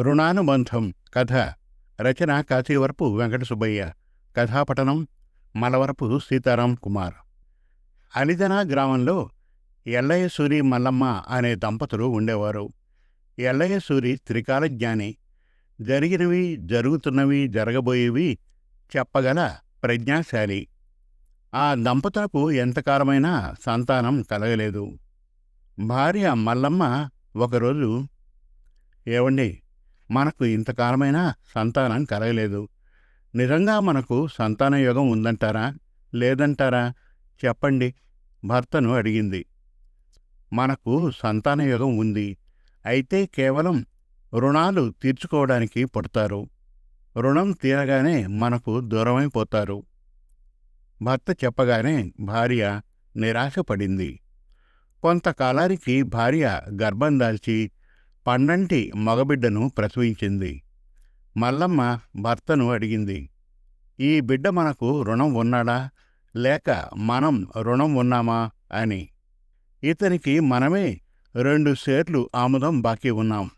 రుణానుబంధం కథ రచన కాశీవరపు వెంకట సుబ్బయ్య కథాపఠనం మలవరపు సీతారాం కుమార్. అలిదనా గ్రామంలో ఎల్లయ్యసూరి మల్లమ్మ అనే దంపతులు ఉండేవారు. ఎల్లయ్యసూరి త్రికాలజ్ఞాని. జరిగినవి జరుగుతున్నవి జరగబోయేవి చెప్పగల ప్రజ్ఞాశాలి. ఆ దంపతులకు ఎంతకాలమైనా సంతానం కలగలేదు. భార్య మల్లమ్మ ఒకరోజు ఏవండి మనకు ఇంతకాలమైనా సంతానం కలగలేదు. నిజంగా మనకు సంతాన యోగం ఉందంటారా? లేదంటారా? చెప్పండి. భర్తను అడిగింది. మనకు సంతాన యోగం ఉంది. అయితే కేవలం రుణాలు తీర్చుకోవడానికి పుడతారు. రుణం తీరగానే మనకు దూరమైపోతారు. భర్త చెప్పగానే భార్య నిరాశపడింది. కొంతకాలానికి భార్య గర్భం దాల్చి పండంటి మగబిడ్డను ప్రసవించింది. మల్లమ్మ భర్తను అడిగింది ఈ బిడ్డ మనకు రుణం ఉన్నాడా? లేక మనం రుణం ఉన్నామా? అని. ఇతనికి మనమే రెండు సేర్లు ఆముదం బాకీ ఉన్నాం.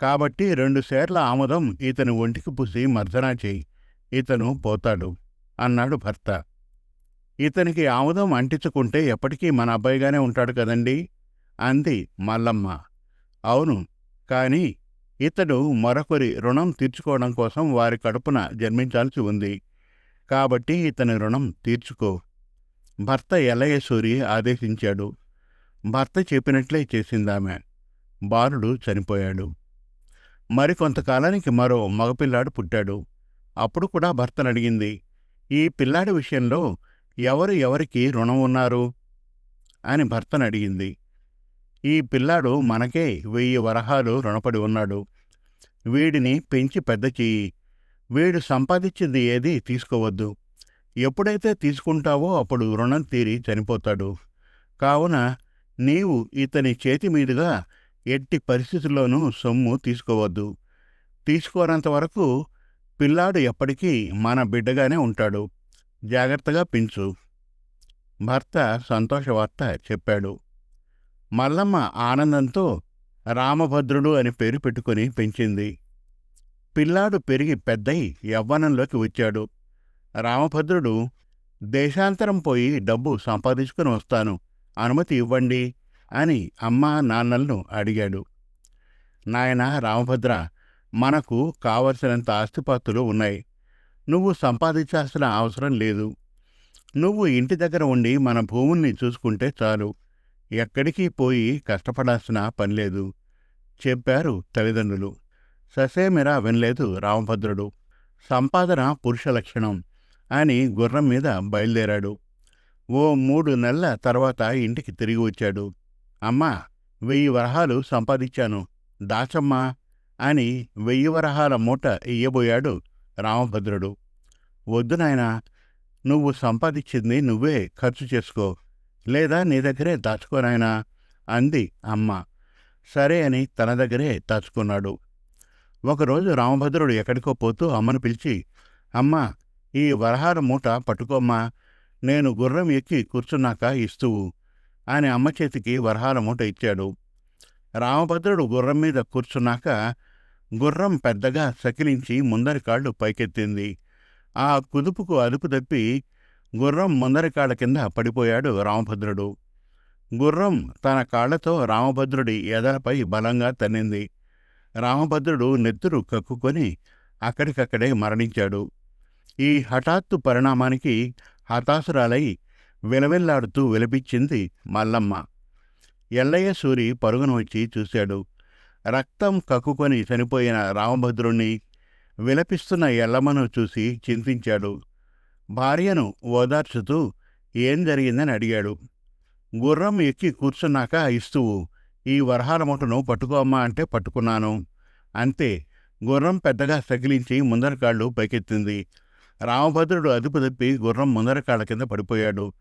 కాబట్టి రెండు సేర్ల ఆముదం ఇతని ఒంటికి పూసి మర్దనా చేయి ఇతను పోతాడు అన్నాడు భర్త. ఇతనికి ఆముదం అంటించుకుంటే ఎప్పటికీ మన అబ్బాయిగానే ఉంటాడు కదండి? అంది మల్లమ్మ. అవును. కాని ఇతడు మరొకరి రుణం తీర్చుకోవడం కోసం వారి కడుపున జన్మించాల్సి ఉంది. కాబట్టి ఇతని రుణం తీర్చుకో. భర్త ఎలయసూరి ఆదేశించాడు. భర్త చెప్పినట్లే చేసిందామె. బాలుడు చనిపోయాడు. మరికొంతకాలానికి మరో మగపిల్లాడు పుట్టాడు. అప్పుడు కూడా భర్తను అడిగింది ఈ పిల్లాడి విషయంలో ఎవరు ఎవరికి రుణం ఉన్నారు? అని భర్తను అడిగింది. ఈ పిల్లాడు మనకే వెయ్యి వరహాలు రుణపడి ఉన్నాడు. వీడిని పెంచి పెద్ద చెయ్యి. వీడు సంపాదించింది ఏది తీసుకోవద్దు. ఎప్పుడైతే తీసుకుంటావో అప్పుడు రుణం తీరి చనిపోతాడు. కావున నీవు ఇతని చేతి మీదుగా ఎట్టి పరిస్థితుల్లోనూ సొమ్ము తీసుకోవద్దు. తీసుకోనంత వరకు పిల్లాడు ఎప్పటికీ మన బిడ్డగానే ఉంటాడు. జాగ్రత్తగా పెంచు. భర్త సంతోషవార్త చెప్పాడు. మల్లమ్మ ఆనందంతో రామభద్రుడు అని పేరు పెట్టుకుని పెంచింది. పిల్లాడు పెరిగి పెద్దయి యవ్వనంలోకి వచ్చాడు. రామభద్రుడు దేశాంతరం పోయి డబ్బు సంపాదించుకుని వస్తాను. అనుమతి ఇవ్వండి అని అమ్మా నాన్నలను అడిగాడు. నాయన రామభద్ర మనకు కావలసినంత ఆస్తిపాస్తులు ఉన్నాయి. నువ్వు సంపాదించాల్సిన అవసరం లేదు. నువ్వు ఇంటి దగ్గర ఉండి మన భూముల్ని చూసుకుంటే చాలు. ఎక్కడికి పోయి కష్టపడాల్సిన పనిలేదు చెప్పారు తల్లిదండ్రులు. ససేమిరా వినలేదు రామభద్రుడు. సంపాదన పురుష లక్షణం అని గుర్రం మీద బయలుదేరాడు. ఓ మూడు నెలల తర్వాత ఇంటికి తిరిగి వచ్చాడు. అమ్మా వెయ్యి వరహాలు సంపాదించాను. దాచమ్మా అని వెయ్యి వరహాల మూట ఇయ్యబోయాడు రామభద్రుడు. వద్దు నాయనా నువ్వు సంపాదించింది నువ్వే ఖర్చు చేసుకో. లేదా నీ దగ్గరే దాచుకోనాయనా అంది అమ్మ. సరే అని తన దగ్గరే దాచుకున్నాడు. ఒకరోజు రామభద్రుడు ఎక్కడికో పోతూ అమ్మను పిలిచి అమ్మా ఈ వరహాల మూట పట్టుకోమ్మా నేను గుర్రం ఎక్కి కూర్చున్నాక ఇస్తువు అని అమ్మ చేతికి వరహాల మూట ఇచ్చాడు. రామభద్రుడు గుర్రం మీద కూర్చున్నాక గుర్రం పెద్దగా సకిలించి ముందరి కాళ్ళు పైకెత్తింది. ఆ కుదుపుకు అదుపు తప్పి గుర్రం ముందరి కాళ్ళ కింద పడిపోయాడు రామభద్రుడు. గుర్రం తన కాళ్ళతో రామభద్రుడి ఎదలపై బలంగా తన్నింది. రామభద్రుడు నెత్తురు కక్కుకొని అక్కడికక్కడే మరణించాడు. ఈ హఠాత్తు పరిణామానికి హతాసురాలై విలవిల్లాడుతూ విలపించింది మల్లమ్మ. ఎల్లయ్య సూరి పరుగున వచ్చి చూశాడు. రక్తం కక్కుకొని చనిపోయిన రామభద్రుణ్ణి విలపిస్తున్న ఎల్లమ్మను చూసి చింతించాడు. భార్యను ఓదార్చుతూ ఏం జరిగిందని అడిగాడు. గుర్రం ఎక్కి కూర్చున్నాక ఇస్తువు ఈ వరహాల మూటను పట్టుకోమ్మా అంటే పట్టుకున్నాను. అంతే గుర్రం పెద్దగా సకిలించి ముందరకాళ్ళు పైకెత్తింది. రామభద్రుడు అదుపు తప్పి గుర్రం ముందరకాళ్ళ కింద పడిపోయాడు.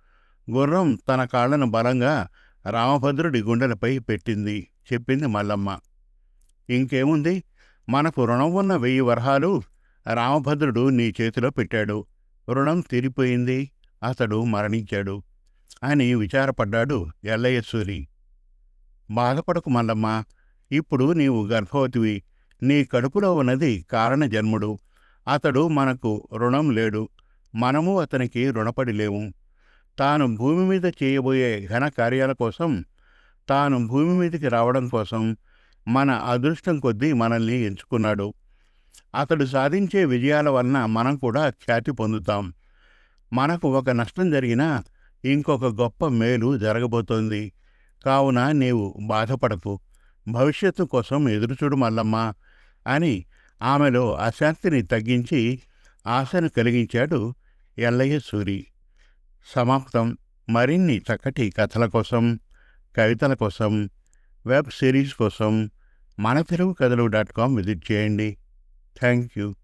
గుర్రం తన కాళ్ళను బలంగా రామభద్రుడి గుండెలపై పెట్టింది చెప్పింది మల్లమ్మ. ఇంకేముంది? మనకు రుణం ఉన్న వెయ్యి వరహాలు రామభద్రుడు నీ చేతిలో పెట్టాడు. రుణం తీరిపోయింది. అతడు మరణించాడు. అని విచారపడ్డాడు ఎల్లయ్య సూరి బాధపడకు మల్లమ్మ ఇప్పుడు నీవు గర్భవతివి. నీ కడుపులో ఉన్నది కారణ జన్ముడు అతడు మనకు రుణం లేడు. మనము అతనికి రుణపడి లేము తాను భూమి మీద చేయబోయే ఘన కార్యాల కోసం తాను భూమి మీదకి రావడం కోసం మన అదృష్టం కొద్దీ మనల్ని ఎంచుకున్నాడు. అతడు సాధించే విజయాల వలన మనం కూడా ఖ్యాతి పొందుతాం. మనకు ఒక నష్టం జరిగినా ఇంకొక గొప్ప మేలు జరగబోతోంది. కావున నీవు బాధపడకు. భవిష్యత్తు కోసం ఎదురుచూడు మల్లమ్మ అని ఆమెలో అశాంతిని తగ్గించి ఆశను కలిగించాడు ఎల్లయ్య సూరి. సమాప్తం. మరిన్ని చక్కటి కథల కోసం కవితల కోసం వెబ్ సిరీస్ కోసం మన తెలుగు కథలు డాట్ కామ్ విజిట్ చేయండి. Thank you.